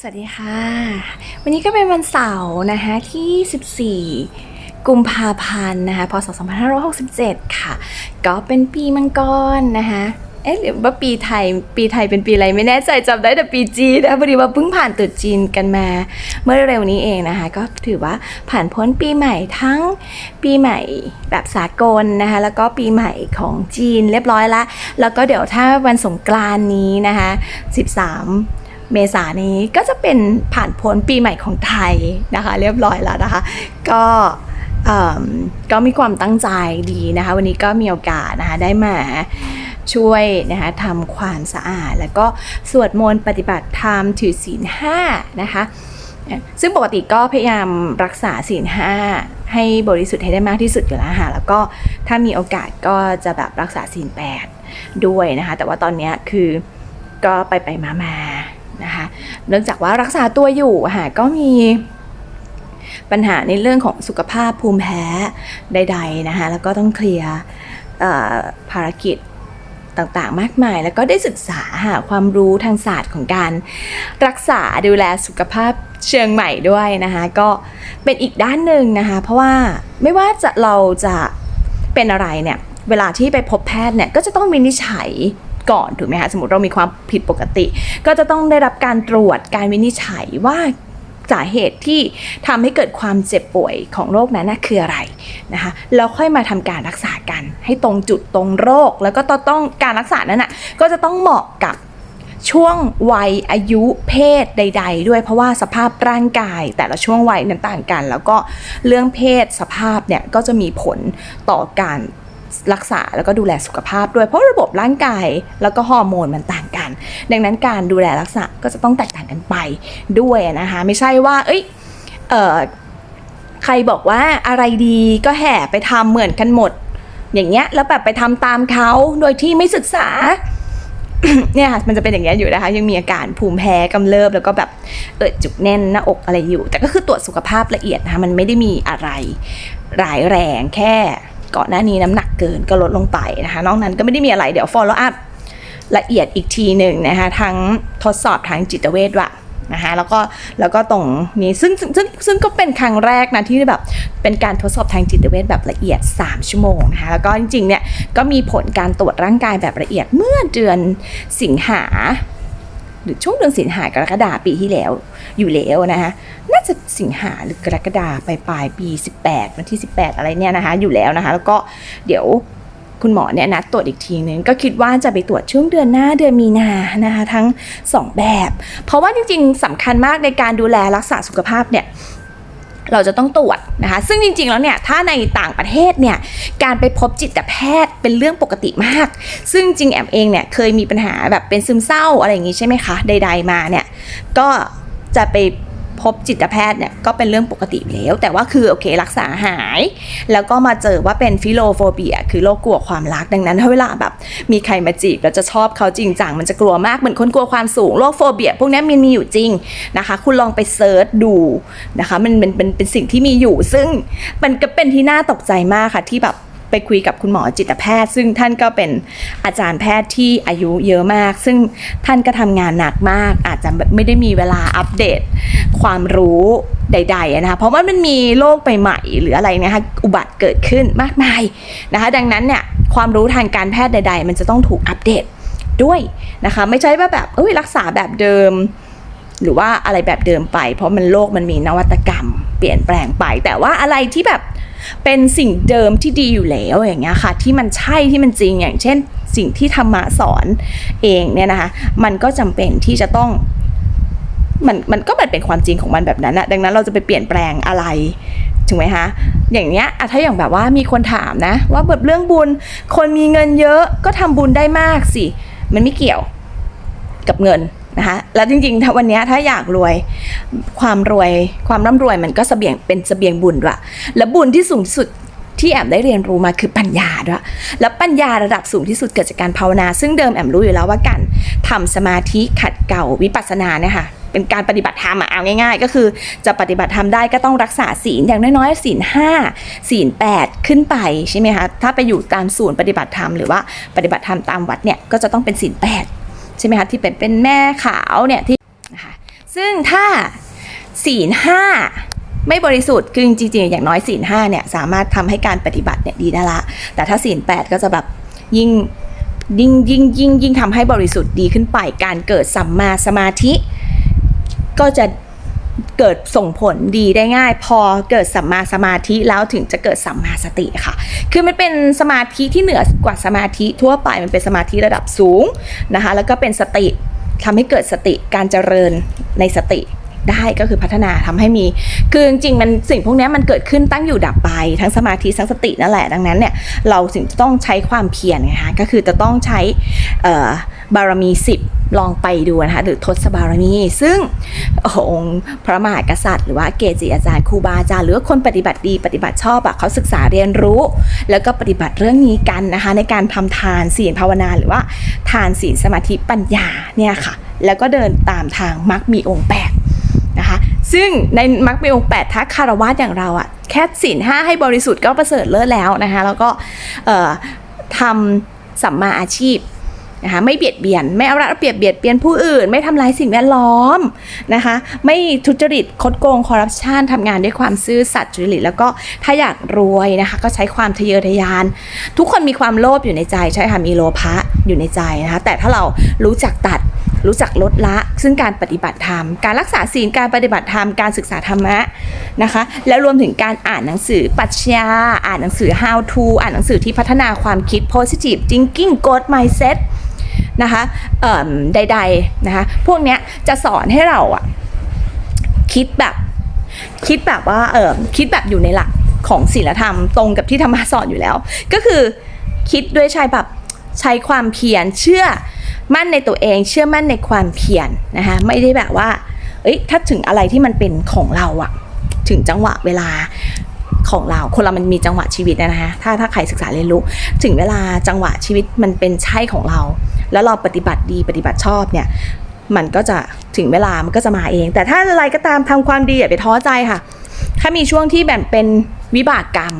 สวัสดีค่ะ วันนี้ก็เป็นวันเสาร์นะคะที่ 14 กุมภาพันธ์นะคะพศ 2567 ค่ะ ก็เป็นปีมังกรนะคะเอ๊ะหรือว่าปีไทยปีไทยเป็นปีอะไรไม่แน่ใจจำได้แต่ปีจีนนะพอดีว่าเพิ่งผ่านตรุษจีนกันมา เมื่อเร็วนี้เองนะคะ ก็ถือว่าผ่านพ้นปีใหม่ทั้งปีใหม่แบบสากลนะคะ แล้วก็ปีใหม่ของจีนเรียบร้อยละแล้วก็เดี๋ยวถ้าวันสงกรานนี้นะคะ 13 เมษานี้ก็จะเป็นผ่านพ้นปีใหม่ของไทยนะคะ เรียบร้อยแล้วนะคะ ก็ก็มีความตั้งใจดีนะคะ วันนี้ก็มีโอกาสนะคะได้มาช่วยนะคะทำความสะอาด แล้วก็สวดมนต์ปฏิบัติธรรมถือศีลห้านะคะซึ่งปกติก็พยายามรักษาศีลห้าให้บริสุทธิ์ให้ได้มากที่สุดอยู่แล้วค่ะแล้วก็ถ้ามีโอกาสก็จะแบบรักษาศีลแปดด้วยนะคะ แต่ว่าตอนเนี้ยคือก็ไปไปมามา เนื่องจากว่ารักษาตัวอยู่ค่ะก็มีปัญหาในเรื่องของสุขภาพภูมิแพ้ใด ๆนะคะ แล้วก็ต้องเคลียร์ภารกิจต่างๆ มากมาย แล้วก็ได้ศึกษาหาความรู้ทางศาสตร์ของการรักษาดูแลสุขภาพเชิงใหม่ด้วยนะคะ ก็เป็นอีกด้านหนึ่งนะคะ เพราะว่าไม่ว่าจะเราจะเป็นอะไรเนี่ย เวลาที่ไปพบแพทย์เนี่ย ก็จะต้องวินิจฉัย ก่อนถูกไหมคะสมมติเรามีความผิดปกติ ก็จะต้องได้รับการตรวจการวินิจฉัยว่าสาเหตุที่ทำให้เกิดความเจ็บป่วยของโรคนั้นนะคืออะไรนะคะแล้วค่อยมาทำการรักษากัน ให้ตรงจุดตรงโรค แล้วก็ต้องการรักษานั้นน่ะก็จะต้องเหมาะกับช่วงวัยอายุเพศใด ๆ ด้วยเพราะว่าสภาพร่างกายแต่ละช่วงวัยนั้นต่างกัน แล้วก็เรื่องเพศสภาพเนี่ยก็จะมีผลต่อการ รักษาแล้วก็ดูแลสุขภาพด้วยเพราะระบบร่างกายแล้วก็ฮอร์โมนมันต่างกัน ดังนั้นการดูแลรักษาก็จะต้องแตกต่างกันไปด้วยนะคะไม่ใช่ว่า เอ้ยเออใครบอกว่าอะไรดีก็แห่ไปทำเหมือนกันหมด อย่างเงี้ยแล้วแบบไปทำตามเขาโดยที่ไม่ศึกษาเนี่ยค่ะมันจะเป็นอย่างเงี้ยอยู่นะคะ ยังมีอาการภูมิแพ้กำเริบแล้วก็แบบเออจุกแน่นหน้าอกอะไรอยู่ แต่ก็คือตรวจสุขภาพละเอียดนะคะมันไม่ได้มีอะไรร้ายแรงแค่ ก่อนหน้านี้น้ำหนักเกินก็ลดลงไปนะคะ นอกนั้นก็ไม่ได้มีอะไรเดี๋ยว follow up ละเอียดอีกทีหนึ่งนะคะ ทั้งทดสอบทางจิตเวชว่ะนะคะแล้วก็แล้วก็ตรงนี้ซึ่งซึ่งซึ่งซึ่งก็เป็นครั้งแรกนะที่แบบเป็นการทดสอบทางจิตเวชแบบละเอียด 3 ชั่วโมงนะคะแล้วก็จริงๆเนี่ยก็มีผลการตรวจร่างกายแบบละเอียดเมื่อเดือนสิงหาหรือช่วงเดือนสิงหากรกฎาปีที่แล้วอยู่แล้วนะคะ น่าจะสิงหาหรือกรกฎาปลายปลายปี 18 วันที่ 18 อะไรเนี่ยนะคะ อยู่แล้วนะคะ แล้วก็เดี๋ยวคุณหมอเนี่ยนัดตรวจอีกทีนึงก็คิดว่าจะไปตรวจช่วงเดือนหน้าเดือนมีนานะคะ ทั้ง 2 แบบ เพราะว่าจริงๆสำคัญมากในการดูแลรักษาสุขภาพเนี่ยเราจะต้องตรวจนะคะ ซึ่งจริงๆ แล้วเนี่ย ถ้าในต่างประเทศเนี่ย การไปพบจิตแพทย์เป็นเรื่องปกติมาก ซึ่งจริงแอมเองเนี่ยเคยมีปัญหาแบบเป็นซึมเศร้าอะไรอย่างงี้ใช่ไหมคะ ใด ๆ มาเนี่ย ก็จะไป พบจิตแพทย์เนี่ยก็เป็นเรื่องปกติแล้ว แต่ว่าคือโอเครักษาหาย แล้วก็มาเจอว่าเป็นฟิโลโฟเบีย คือโรคกลัวความรักดังนั้นถ้าเวลาแบบ มีใครมาจีบแล้วจะชอบเขาจริงจังมันจะกลัวมากเหมือนคนกลัวความสูงโรคโฟเบีย พวกนี้มันมีอยู่จริงนะคะ คุณลองไปเซิร์ชดูนะคะมันเป็นเป็นเป็นสิ่งที่มีอยู่ ซึ่งมันก็เป็นที่น่าตกใจมากค่ะที่แบบไปคุยกับคุณหมอจิตแพทย์ ซึ่งท่านก็เป็นอาจารย์แพทย์ที่อายุเยอะมาก ซึ่งท่านก็ทำงานหนักมาก อาจจะไม่ได้มีเวลาอัปเดต ความรู้ใดๆนะคะเพราะว่ามันมีโรคใหม่ๆหรืออะไรนะคะอุบัติเกิดขึ้นมากมายนะคะดังนั้นเนี่ยความรู้ทางการแพทย์ใด ๆ มันจะต้องถูกอัปเดตด้วยนะคะไม่ใช่ว่าแบบเอ้ยรักษาแบบเดิม หรือว่าอะไรแบบเดิมไป เพราะมันโลกมันมีนวัตกรรม เปลี่ยนแปลงไป แต่ว่าอะไรที่แบบเป็นสิ่งเดิมที่ดีอยู่แล้วอย่างเงี้ยค่ะ ที่มันใช่ที่มันจริงอย่างเช่น สิ่งที่ธรรมะสอนเองเนี่ยนะคะมันก็จำเป็นที่จะต้อง มันมันก็มันเป็นความจริงของมันแบบนั้นอะดังนั้นเราจะไปเปลี่ยนแปลงอะไรถูกไหมคะอย่างเนี้ยอะถ้าอย่างแบบว่ามีคนถามนะ ว่าแบบเรื่องบุญ คนมีเงินเยอะก็ทำบุญได้มากสิ มันไม่เกี่ยวกับเงินนะคะแล้วจริงๆถ้าวันนี้ถ้าอยากรวยความรวยความร่ำรวยมันก็เสบียงเป็นเสบียงบุญด้วยแล้วบุญที่สูงที่สุดที่แอมได้เรียนรู้มาคือปัญญาด้วยแล้วปัญญาระดับสูงที่สุดเกิดจากการภาวนา ซึ่งเดิมแอมรู้อยู่แล้วว่าการทำสมาธิขัดเกลาวิปัสสนาเนี่ยค่ะ เป็นการปฏิบัติธรรมอะเอาง่ายๆ ก็คือจะปฏิบัติธรรมได้ก็ต้องรักษาศีลอย่างน้อยๆศีลห้าศีลแปดขึ้นไปใช่ไหมคะถ้าไปอยู่ตามศูนย์ปฏิบัติธรรมหรือว่าปฏิบัติธรรมตามวัดเนี่ยก็จะต้องเป็นศีลแปดใช่ไหมคะที่เป็นเป็นแม่ขาวเนี่ยที่นะคะซึ่งถ้าศีลห้าไม่บริสุทธิ์คือจริงๆอย่างน้อยศีลห้าเนี่ยสามารถทำให้การปฏิบัติเนี่ยดีได้ละ แต่ถ้าศีลแปดก็จะแบบยิ่งยิ่งยิ่งยิ่งยิ่งทำให้บริสุทธิ์ดีขึ้นไป การเกิดสัมมาสมาธิ ก็จะเกิดส่งผลดีได้ง่าย พอเกิดสัมมาสมาธิแล้วถึงจะเกิดสัมมาสติค่ะ คือมันเป็นสมาธิที่เหนือกว่าสมาธิทั่วไปมันเป็นสมาธิระดับสูงนะคะ แล้วก็เป็นสติทำให้เกิดสติการเจริญในสติ ได้ก็คือพัฒนาทำให้มี คือจริงๆมันสิ่งพวกนี้มันเกิดขึ้นตั้งอยู่ดับไป ทั้งสมาธิทั้งสตินั่นแหละดังนั้นเนี่ยเราถึงต้องใช้ความเพียรไงคะก็คือจะต้องใช้บารมี 10 ลองไปดูนะคะหรือทศบารมี ซึ่งองค์พระมหากษัตริย์หรือว่าเกจิอาจารย์ครูบาอาจารย์หรือว่าคนปฏิบัติดีปฏิบัติชอบอะเขาศึกษาเรียนรู้ แล้วก็ปฏิบัติเรื่องนี้กันนะคะในการทำทานศีลภาวนาหรือว่าทานศีลสมาธิปัญญาเนี่ยค่ะแล้วก็เดินตามทางมรรคมีองค์แปด ซึ่งในมรรคมีองค์8ถ้าคารวะอย่างเราอะแค่ศีลห้าให้บริสุทธิ์ก็ประเสริฐเลิศแล้วนะคะ แล้วก็ทำสัมมาอาชีพนะคะไม่เบียดเบียน ไม่เอารัดเอาเปรียบเบียดเบียนผู้อื่น ไม่ทำลายสิ่งแวดล้อมนะคะ ไม่ทุจริตคดโกงคอร์รัปชันทำงานด้วยความซื่อสัตย์จริตแล้วก็ถ้าอยากรวยนะคะก็ใช้ความทะเยอทะยาน ทุกคนมีความโลภอยู่ในใจใช่ค่ะมีโลภะอยู่ในใจนะคะแต่ถ้าเรารู้จักตัด รู้จักลดละ ซึ่งการปฏิบัติธรรม การรักษาศีลการปฏิบัติธรรมการศึกษาธรรมะนะคะ แล้วรวมถึงการอ่านหนังสือปัชญาอ่านหนังสือ how to อ่านหนังสือที่พัฒนาความคิด positive thinking growth mindset นะคะเอ่มใดๆนะคะพวกเนี้ยจะสอนให้เราอะคิดแบบคิดแบบว่าเออคิดแบบอยู่ในหลักของศีลธรรมตรงกับที่ธรรมะสอนอยู่แล้ว ก็คือคิดด้วยใช้แบบใช้ความเพียรเชื่อ มั่นในตัวเองเชื่อมั่นในความเพียรนะคะไม่ได้แบบว่า เอ้ยถ้าถึงอะไรที่มันเป็นของเราอะถึงจังหวะเวลาของเราคนเรามันมีจังหวะชีวิตนะนะคะถ้าถ้าใครศึกษาเรียนรู้ ถึงเวลาจังหวะชีวิตมันเป็นใช่ของเรา แล้วเราปฏิบัติดีปฏิบัติชอบเนี่ยมันก็จะถึงเวลามันก็จะมาเอง แต่ถ้าอะไรก็ตามทำความดีอย่าไปท้อใจค่ะ ถ้ามีช่วงที่แบบเป็นวิบากกรรม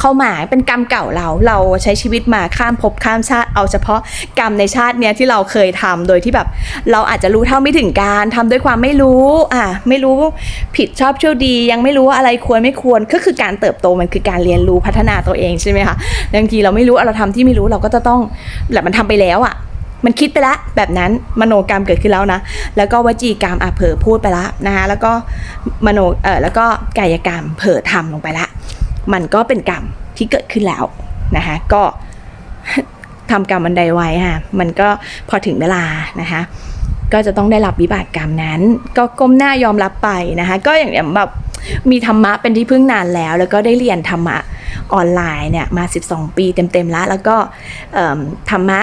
เข้ามาเป็นกรรมเก่าเรา เราใช้ชีวิตมาข้ามภพข้ามชาติ เอาเฉพาะกรรมในชาติเนี้ยที่เราเคยทำโดยที่แบบ เราอาจจะรู้เท่าไม่ถึงการทำด้วยความไม่รู้อะไม่รู้ผิดชอบชั่วดี ยังไม่รู้ว่าอะไรควรไม่ควรก็คือการเติบโตมันคือการเรียนรู้พัฒนาตัวเองใช่ไหมคะบางทีเราไม่รู้เราทำที่ไม่รู้เราก็จะต้องแบบมันทำไปแล้วอะมันคิดไปล้วแบบนั้นมโนกรรมเกิดขึ้นแล้วนะ แล้วก็วจีกรรมอะเผลอพูดไปละนะคะแล้วก็มโนเออแล้วก็กายกรรมเผลอทำลงไปละ มันก็เป็นกรรมที่เกิดขึ้นแล้วนะคะก็ทำกรรมอันใดไว้ค่ะมันก็พอถึงเวลานะคะก็จะต้องได้รับวิบากกรรมนั้น ก็ก้มหน้ายอมรับไปนะคะก็อย่างแบบมีธรรมะเป็นที่พึ่งนานแล้ว แล้วก็ได้เรียนธรรมะออนไลน์เนี่ยมา 12 ปีเต็มๆแล้ว แล้วก็ธรรมะ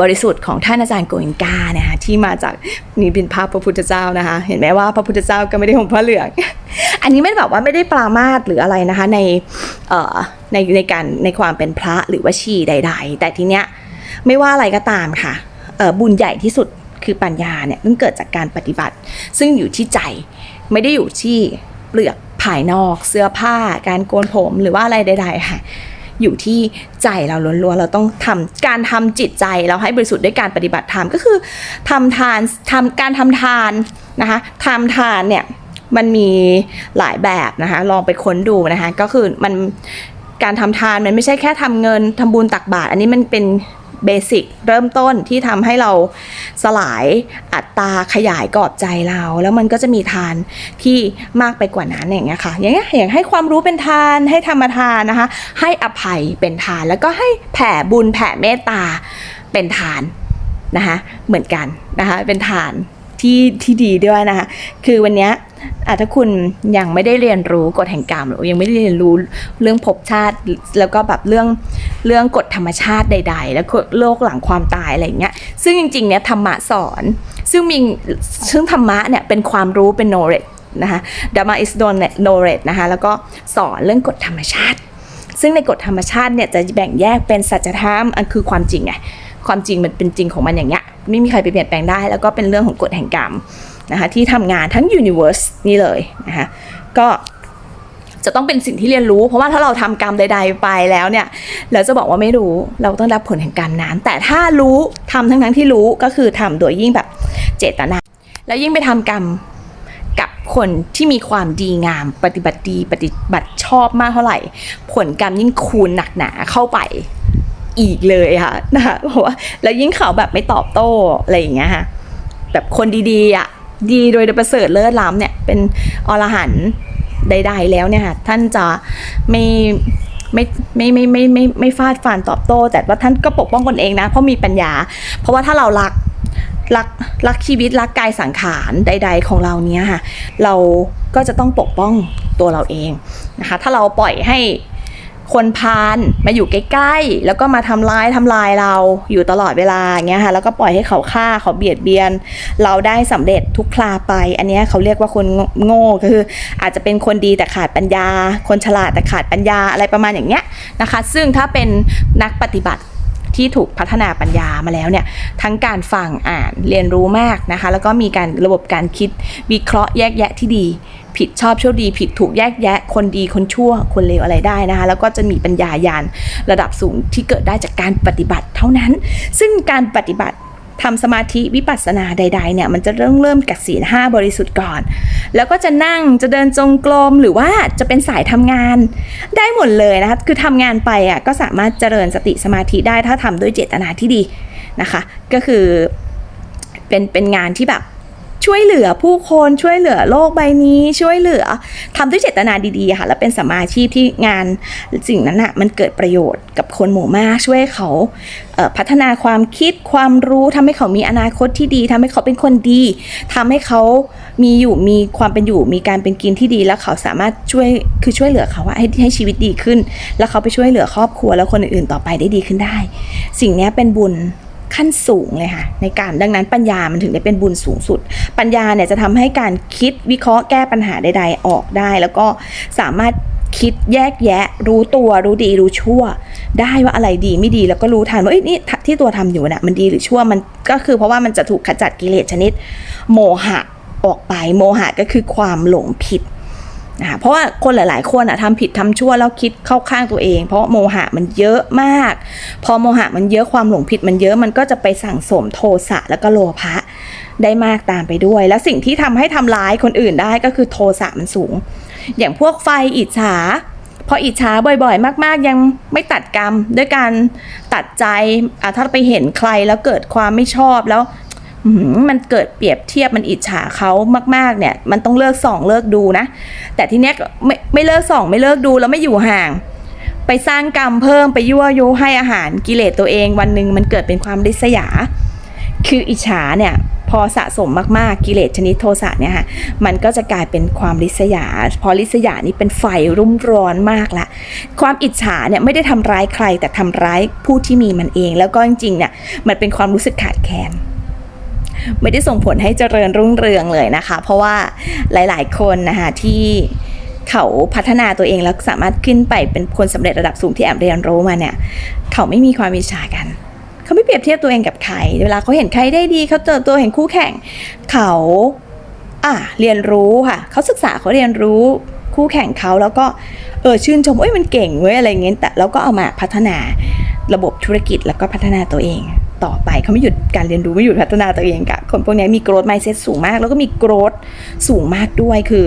บริสุทธิ์ของท่านอาจารย์โกอิงกานะคะที่มาจากนี่เป็นภาพพระพุทธเจ้านะคะ เห็นไหมว่าพระพุทธเจ้าก็ไม่ได้ห่มผ้าเหลือง อันนี้ไม่ได้แบบว่าไม่ได้ปรามาสหรืออะไรนะคะในเอ่อในในการในความเป็นพระหรือว่าชีใด ๆ แต่ทีเนี้ยไม่ว่าอะไรก็ตามค่ะเอ่อบุญใหญ่ที่สุดคือปัญญาเนี่ยต้องเกิดจากการปฏิบัติ ซึ่งอยู่ที่ใจไม่ได้อยู่ที่เปลือกภายนอกเสื้อผ้าการโกนผมหรือว่าอะไรใด ๆ ค่ะ อยู่ที่ใจเราล้วนๆเราต้องทำการทำจิตใจเราให้บริสุทธิ์ด้วยการปฏิบัติธรรมก็คือทำทานทำการทำทานนะคะทำทานเนี่ยมันมีหลายแบบนะคะลองไปค้นดูนะคะก็คือมันการทำทานมันไม่ใช่แค่ทำเงินทำบุญตักบาตรอันนี้มันเป็น เบสิกเริ่มต้นที่ทำให้เราสลายอัตตาขยายกรอบใจเรา แล้วมันก็จะมีทานที่มากไปกว่านั้นอย่างเงี้ยค่ะอย่างเงี้ยอย่างให้ความรู้เป็นทานให้ธรรมทานนะคะ ให้อภัยเป็นทาน แล้วก็ให้แผ่บุญแผ่เมตตาเป็นทานนะคะเหมือนกันนะคะเป็นทานที่ที่ดีด้วยนะคะคือวันเนี้ยถ้าคุณยังไม่ได้เรียนรู้กฎแห่งกรรมหรือยังไม่ได้เรียนรู้เรื่องภพชาติ แล้วก็แบบเรื่อง เรื่องกฎธรรมชาติใด ๆ แล้วโลกหลังความตายอะไรอย่างเงี้ยซึ่งจริงๆเนี่ยธรรมะสอนซึ่งมีซึ่งธรรมะเนี่ยเป็นความรู้เป็น knowledge นะคะธรรมะ is knowledge นะคะแล้วก็สอนเรื่องกฎธรรมชาติ ซึ่งในกฎธรรมชาติเนี่ยจะแบ่งแยกเป็นสัจธรรมอันคือความจริงไงความจริงมันเป็นจริงของมันอย่างเงี้ยไม่มีใครไปเปลี่ยนแปลงได้ แล้วก็เป็นเรื่องของกฎแห่งกรรมนะคะที่ทำงานทั้ง universe นี่เลยนะคะก็ จะต้องเป็นสิ่งที่เรียนรู้ เพราะว่าถ้าเราทำกรรมใด ๆ ไปแล้วเนี่ยเราจะบอกว่าไม่รู้เราต้องรับผลแห่งกรรมนั้นแต่ถ้ารู้ทำทั้งทั้งที่รู้ก็คือทำโดยยิ่งแบบเจตนา แล้วยิ่งไปทำกรรมกับคนที่มีความดีงามปฏิบัติดีปฏิบัติชอบมากเท่าไหร่ ผลกรรมยิ่งคูณหนักหนาเข้าไปอีกเลยค่ะนะคะเพราะว่าแล้วยิ่งเขาแบบไม่ตอบโต้อะไรอย่างเงี้ยค่ะแบบคนดีๆอะดีโดยประเสริฐเลิศล้ำเนี่ยเป็นอรหันต์ ใด ๆ แล้วเนี่ยค่ะท่านจะไม่ไม่ไม่ไม่ไม่ไม่ไม่ฟาดฟันตอบโต้ แต่ว่าท่านก็ปกป้องตนเองนะ เพราะมีปัญญา เพราะว่าถ้าเรารักรักรักชีวิตรักกายสังขารใด ๆ ของเราเนี้ยค่ะ เราก็จะต้องปกป้องตัวเราเองนะคะ ถ้าเราปล่อยให้ คนพาลมาอยู่ใกล้ๆ แล้วก็มาทำร้ายทำลายเราอยู่ตลอดเวลาอย่างเงี้ยค่ะแล้วก็ปล่อยให้เขาฆ่าเขาเบียดเบียน เราได้สำเร็จทุกคลาไป อันนี้เขาเรียกว่าคนโง่ก็คือ อาจจะเป็นคนดีแต่ขาดปัญญา คนฉลาดแต่ขาดปัญญาอะไรประมาณอย่างเงี้ยนะคะ ซึ่งถ้าเป็นนักปฏิบัติ ที่ถูกพัฒนาปัญญามาแล้วเนี่ยทั้งการฟังอ่านเรียนรู้มากนะคะ แล้วก็มีการระบบการคิดวิเคราะห์แยกแยะที่ดี ผิดชอบชั่วดี ผิดถูกแยกแยะ คนดีคนชั่วคนเลวอะไรได้นะคะ แล้วก็จะมีปัญญายานระดับสูงที่เกิดได้จากการปฏิบัติเท่านั้น ซึ่งการปฏิบัติ ทำสมาธิวิปัสสนาใด ๆ เนี่ยมันจะเริ่มเริ่มกับศีลห้าบริสุทธิ์ก่อน แล้วก็จะนั่งจะเดินจงกรมหรือว่าจะเป็นสายทำงานได้หมดเลยนะคะคือทำงานไปอะก็สามารถเจริญสติสมาธิได้ถ้าทำด้วยเจตนาที่ดีนะคะ ก็คือเป็นเป็นงานที่แบบ ช่วยเหลือผู้คนช่วยเหลือโลกใบนี้ช่วยเหลือทำด้วยเจตนาดีๆค่ะแล้วเป็นสมาชีพที่งานสิ่งนั้นอะมันเกิดประโยชน์กับคนหมู่มากช่วยเขาเพัฒนาความคิดความรู้ทำให้เขามีอนาคตที่ดีทำให้เขาเป็นคนดีทำให้เขามีอยู่มีความเป็นอยู่มีการเป็นกินที่ดี แล้วเขาสามารถช่วยคือช่วยเหลือเขาว่าให้ให้ชีวิตดีขึ้น แล้วเขาไปช่วยเหลือครอบครัวแล้วคนอื่นๆต่อไปได้ดีขึ้นได้ สิ่งนี้เป็นบุญ ขั้นสูงเลยค่ะในการดังนั้นปัญญามันถึงได้เป็นบุญสูงสุด ปัญญาเนี่ยจะทำให้การคิดวิเคราะห์แก้ปัญหาใดๆออกได้ แล้วก็สามารถคิดแยกแยะ รู้ตัวรู้ดีรู้ชั่ว ได้ว่าอะไรดีไม่ดีแล้วก็รู้ทันว่าเอ้ยนี่ที่ตัวทำอยู่น่ะมันดีหรือชั่วมันก็คือเพราะว่ามันจะถูกขจัดกิเลสชนิด โมหะออกไปโมหะก็คือความหลงผิด นะคะเพราะว่าคนหลาย ๆ คนอะทำผิดทำชั่วแล้วคิดเข้าข้างตัวเอง เพราะโมหะมันเยอะมาก พอโมหะมันเยอะความหลงผิดมันเยอะมันก็จะไปสั่งสมโทสะแล้วก็โลภะได้มากตามไปด้วย แล้วสิ่งที่ทำให้ทำร้ายคนอื่นได้ก็คือโทสะมันสูง อย่างพวกไฟอิจฉาพออิจฉาบ่อยๆ มากๆ ยังไม่ตัดกรรม ด้วยการตัดใจอะถ้าไปเห็นใครแล้วเกิดความไม่ชอบแล้ว มันเกิดเปรียบเทียบมันอิจฉาเขามากๆเนี่ย มันต้องเลิกส่องเลิกดูนะ แต่ทีเนี้ยไม่ไม่เลิกส่องไม่เลิกดูแล้วไม่อยู่ห่าง ไปสร้างกรรมเพิ่มไปยั่วยุให้อาหารกิเลสตัวเอง วันหนึ่งมันเกิดเป็นความริษยา คืออิจฉาเนี่ยพอสะสมมากๆกิเลสชนิดโทสะเนี่ยค่ะมันก็จะกลายเป็นความริษยา พอริษยานี่เป็นไฟรุ่มร้อนมากละความอิจฉาเนี่ยไม่ได้ทำร้ายใครแต่ทำร้ายผู้ที่มีมันเอง แล้วก็จริงๆเนี่ยมันเป็นความรู้สึกขาดแคลน ไม่ได้ส่งผลให้เจริญรุ่งเรืองเลยนะคะ เพราะว่าหลายๆ คนนะคะที่เขาพัฒนาตัวเองแล้วสามารถขึ้นไปเป็นคนสำเร็จระดับสูงที่แอมเรียนรู้มาเนี่ย เขาไม่มีความอิจฉากันเขาไม่เปรียบเทียบตัวเองกับใคร เวลาเขาเห็นใครได้ดีเขาเติบโตเห็นคู่แข่ง เขาอะเรียนรู้ค่ะเขาศึกษาเขาเรียนรู้คู่แข่งเขาแล้วก็เออชื่นชมเอ้ยมันเก่งเว้ยอะไรเงี้ยแต่แล้วก็เอามาพัฒนาระบบธุรกิจแล้วก็พัฒนาตัวเอง ต่อไปเขาไม่หยุดการเรียนรู้ไม่หยุดพัฒนาตัวเองกับคนพวกนี้มี growth mindset สูงมาก แล้วก็มี growth สูงมากด้วยคือ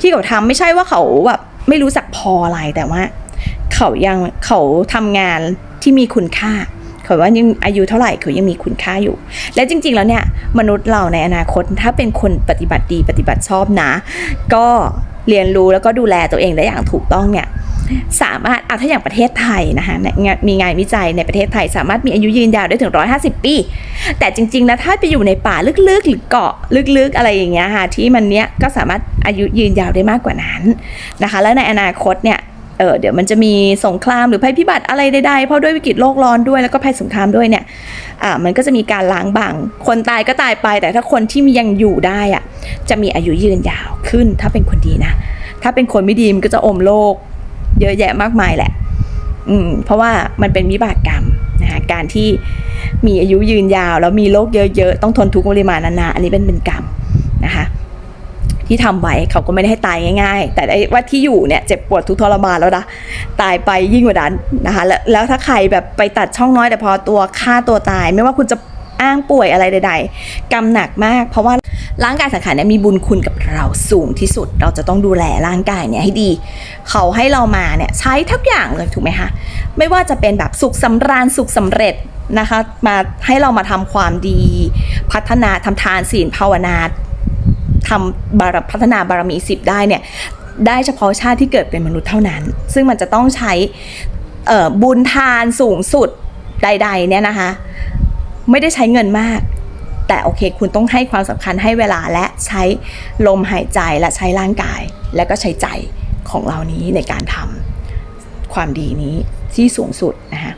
ที่เขาทำไม่ใช่ว่าเขาแบบไม่รู้จักพออะไรแต่ว่า เขายังเขาทำงานที่มีคุณค่าเขาว่ายังอายุเท่าไหร่เขายังมีคุณค่าอยู่ และจริง ๆ แล้วเนี่ยมนุษย์เราในอนาคตถ้าเป็นคนปฏิบัติดีปฏิบัติชอบนะ ก็เรียนรู้แล้วก็ดูแลตัวเองได้อย่างถูกต้องเนี่ย สามารถอะถ้าอย่างประเทศไทยนะคะมีงานวิจัยในประเทศไทย สามารถมีอายุยืนยาวได้ถึง 150 ปี แต่จริงๆแล้วถ้าไปอยู่ในป่าลึกๆ หรือเกาะลึกๆ อะไรอย่างเงี้ยค่ะที่มันเนี้ยก็สามารถอายุยืนยาวได้มากกว่านั้นนะคะ และในอนาคตเนี่ยเออเดี๋ยวมันจะมีสงครามหรือภัยพิบัติอะไรใดๆ เพราะด้วยวิกฤตโลกร้อนด้วยแล้วก็ภัยสงครามด้วยเนี่ยอ่ามันก็จะมีการล้างบาง คนตายก็ตายไป แต่ถ้าคนที่ยังอยู่ได้อะจะมีอายุยืนยาวขึ้นถ้าเป็นคนดีนะ ถ้าเป็นคนไม่ดีมันก็จะอมโลก เยอะแยะมากมายแหละ อืม เพราะว่ามันเป็นวิบากกรรมนะคะการที่มีอายุยืนยาว แล้วมีโรคเยอะๆ ต้องทนทุกข์ปริมาณนานๆอันนี้เป็นเป็นกรรมนะคะที่ทำไว้เขาก็ไม่ได้ให้ตายง่ายๆ แต่ไอ้ว่าที่อยู่เนี่ยเจ็บปวดทุกทรมานแล้วนะตายไปยิ่งกว่านั้นนะคะแล้วแล้วถ้าใครแบบไปตัดช่องน้อยแต่พอตัวฆ่าตัวตาย ไม่ว่าคุณจะอ้างป่วยอะไรใด ๆ กรรมหนักมาก เพราะว่า ร่างกายสังขารเนี่ยมีบุญคุณกับเราสูงที่สุด เราจะต้องดูแลร่างกายเนี่ยให้ดี เขาให้เรามาเนี่ยใช้ทุกอย่างเลยถูกไหมคะไม่ว่าจะเป็นแบบสุขสำราญสุขสำเร็จนะคะมาให้เรามาทำความดี พัฒนาทำทานศีลภาวนาทำบารพัฒนาบารมีสิบได้เนี่ยได้เฉพาะชาติที่เกิดเป็นมนุษย์เท่านั้น ซึ่งมันจะต้องใช้บุญทานสูงสุดใดๆเนี่ยนะคะ ไม่ได้ใช้เงินมาก แต่โอเค คุณต้องให้ความสำคัญให้เวลาและใช้ลมหายใจและใช้ร่างกาย และก็ใช้ใจของเรานี้ในการทำความดีนี้ที่สูงสุดนะคะ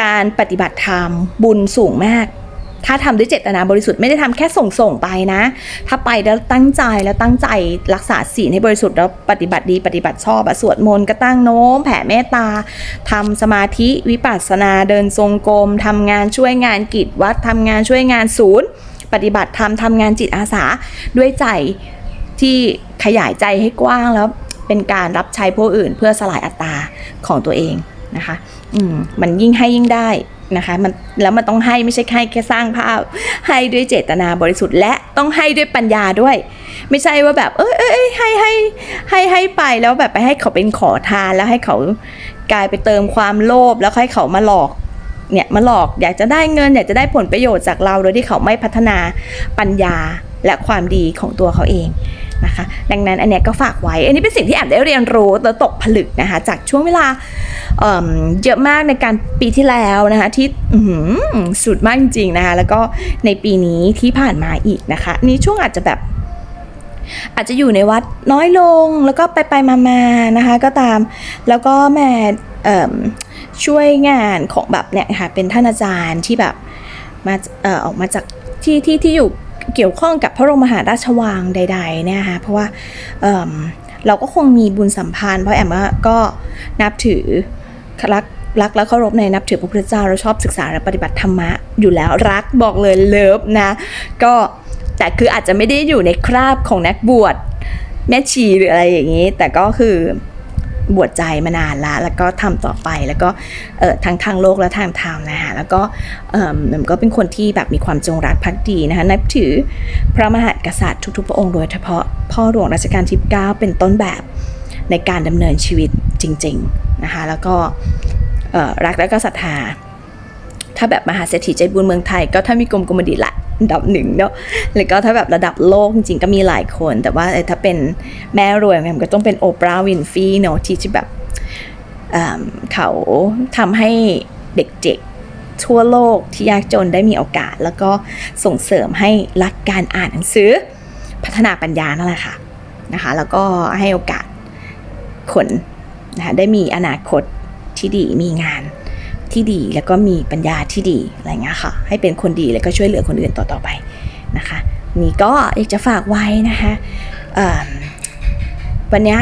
การปฏิบัติธรรมบุญสูงมาก ถ้าทำด้วยเจตนาบริสุทธิ์ไม่ได้ทำแค่ส่งส่งไปนะ ถ้าไปแล้วตั้งใจแล้วตั้งใจรักษาศีลให้บริสุทธิ์แล้วปฏิบัติดีปฏิบัติชอบสวดมนต์ก็ตั้งโน้มแผ่เมตตาทำสมาธิวิปัสสนาเดินทรงกรมทำงานช่วยงานกิจวัดทำงานช่วยงานศูนย์ ปฏิบัติธรรมทำงานจิตอาสาด้วยใจที่ขยายใจให้กว้างแล้วเป็นการรับใช้ผู้อื่นเพื่อสลายอัตตาของตัวเองนะคะ อืม มันยิ่งให้ยิ่งได้ นะคะมันแล้วมันต้องให้ไม่ใช่ให้แค่สร้างภาพ ให้ด้วยเจตนาบริสุทธิ์ และต้องให้ด้วยปัญญาด้วย ไม่ใช่ว่าแบบเอ้ยเอ้ยให้ให้ให้ให้ไปแล้วแบบไปให้เขาเป็นขอทานแล้วให้เขากลายไปเติมความโลภแล้วให้เขามาหลอกเนี่ยมาหลอกอยากจะได้เงินอยากจะได้ผลประโยชน์จากเราโดยที่เขาไม่พัฒนาปัญญาและความดีของตัวเขาเอง นะคะ ดังนั้นอันเนี้ยก็ฝากไว้ อันนี้เป็นสิ่งที่แอบได้เรียนรู้แล้วตกผลึกนะคะ จากช่วงเวลาเเยอะมากในการปีที่แล้วนะคะ ที่สุดมากจริงๆนะคะ แล้วก็ในปีนี้ที่ผ่านมาอีกนะคะ นี่ช่วงอาจจะแบบอาจจะอยู่ในวัดน้อยลงแล้วก็ไปไปมามาๆนะคะก็ตามแล้วก็แม่ช่วยงานของแบบเนี่ยค่ะเป็นท่านอาจารย์ที่แบบมาเอ่อออกมาจากที่ที่ที่อยู่ เกี่ยวข้องกับพระบรมมหาราชวังใดๆเนี่ยค่ะเพราะว่าเเราก็คงมีบุญสัมพันธ์เพราะแอมก็นับถือรักรักและเคารพในนับถือพระพุทธเจ้าเราชอบศึกษาและปฏิบัติธรรมะอยู่แล้วรักบอกเลยเลิฟนะ ก็แต่คืออาจจะไม่ได้อยู่ในคราบของนักบวชแม่ชีหรืออะไรอย่างนี้ แต่ก็คือ บวชใจมานานละแล้วก็ทำต่อไปแล้วก็เออทางทางโลกและทางธรรมนะคะแล้วก็เออมันก็เป็นคนที่แบบมีความจงรักภักดีนะคะนับถือพระมหากษัตริย์ทุกๆพระองค์โดยเฉพาะพ่อหลวงรัชกาลที่ 9 เป็นต้นแบบในการดำเนินชีวิตจริงๆนะคะแล้วก็รักและก็ศรัทธาถ้าแบบมหาเศรษฐีใจบุญเมืองไทยก็ถ้ามีกรมกรมดิละ อันดับหนึ่งเนาะแล้วก็ถ้าแบบระดับโลกจริงๆก็มีหลายคน แต่ว่าถ้าเป็นแม่รวยมันก็ต้องเป็นโอปราห์วินฟีเนาะที่จะแบบเเขาทำให้เด็กๆทั่วโลกที่ยากจนได้มีโอกาส แล้วก็ส่งเสริมให้รักการอ่านหนังสือ พัฒนาปัญญานั่นแหละค่ะนะคะแล้วก็ให้โอกาสคนนะคะได้มีอนาคตที่ดีมีงาน ที่ดีแล้วก็มีปัญญาที่ดีอะไรเงี้ยค่ะ ให้เป็นคนดีแล้วก็ช่วยเหลือคนอื่นต่อๆไปนะคะ นี่ก็อยากจะฝากไว้นะคะวันนี้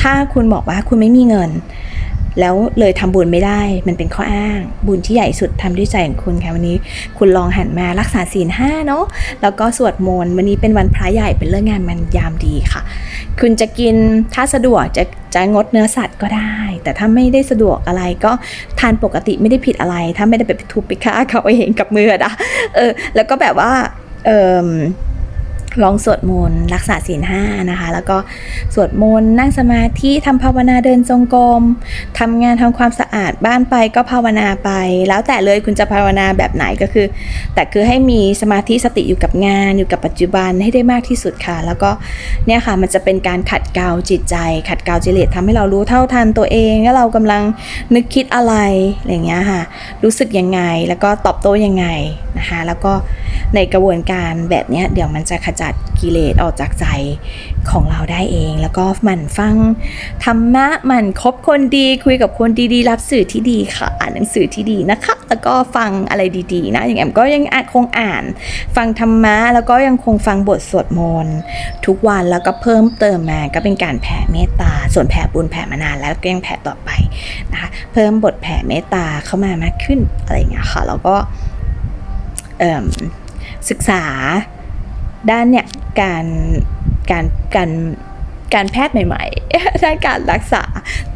ถ้าคุณบอกว่าคุณไม่มีเงิน แล้วเลยทำบุญไม่ได้มันเป็นข้ออ้าง บุญที่ใหญ่สุดทำด้วยใจของคุณค่ะวันนี้คุณลองหันมารักษาศีลห้าเนาะแล้วก็สวดมนต์วันนี้เป็นวันพระใหญ่เป็นเรื่องงานมันยามดีค่ะ คุณจะกินถ้าสะดวกจะจะงดเนื้อสัตว์ก็ได้ แต่ถ้าไม่ได้สะดวกอะไรก็ทานปกติไม่ได้ผิดอะไร ถ้าไม่ได้ไปทุบไปฆ่าเขาเองกับมือนะเออแล้วก็แบบว่าเออ ลองสวดมนต์รักษาศีลห้านะคะ แล้วก็สวดมนต์นั่งสมาธิทำภาวนาเดินจงกรมทำงานทำความสะอาดบ้านไปก็ภาวนาไป แล้วแต่เลยคุณจะภาวนาแบบไหนก็คือ แต่คือให้มีสมาธิสติอยู่กับงานอยู่กับปัจจุบันให้ได้มากที่สุดค่ะ แล้วก็เนี่ยค่ะมันจะเป็นการขัดเกลาจิตใจ ขัดเกลาจิเลสทำให้เรารู้เท่าทันตัวเองว่าเรากำลังนึกคิดอะไรอะไรอย่างเงี้ยค่ะ รู้สึกยังไงแล้วก็ตอบโต้ยังไงนะคะ แล้วก็ในกระบวนการแบบเนี้ยเดี๋ยวมันจะขจัดกิเลสออกจากใจของเราได้เอง แล้วก็หมั่นฟังธรรมะหมั่นคบคนดีคุยกับคนดีๆ รับสื่อที่ดีค่ะ อ่านหนังสือที่ดีนะคะ แล้วก็ฟังอะไรดีๆนะอย่างแอมก็ยังคงอ่าน ฟังธรรมะแล้วก็ยังคงฟังบทสวดมนต์ทุกวันแล้วก็เพิ่มเติมมาก็เป็นการแผ่เมตตา ส่วนแผ่บุญแผ่มานานแล้วก็ยังแผ่ต่อไปนะคะเพิ่มบทแผ่เมตตาเข้ามามากขึ้นอะไรอย่างเงี้ยค่ะแล้วก็ศึกษา ด้านเนี่ยการการการการแพทย์ใหม่ๆด้านการรักษา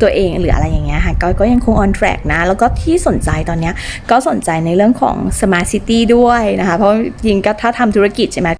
ตัวเองหรืออะไรอย่างเงี้ยค่ะก็ก็ยังคง on track นะ แล้วก็ที่สนใจตอนเนี้ยก็สนใจในเรื่องของ smart city ด้วยนะคะ เพราะจริงก็ถ้าทำธุรกิจใช่ไหม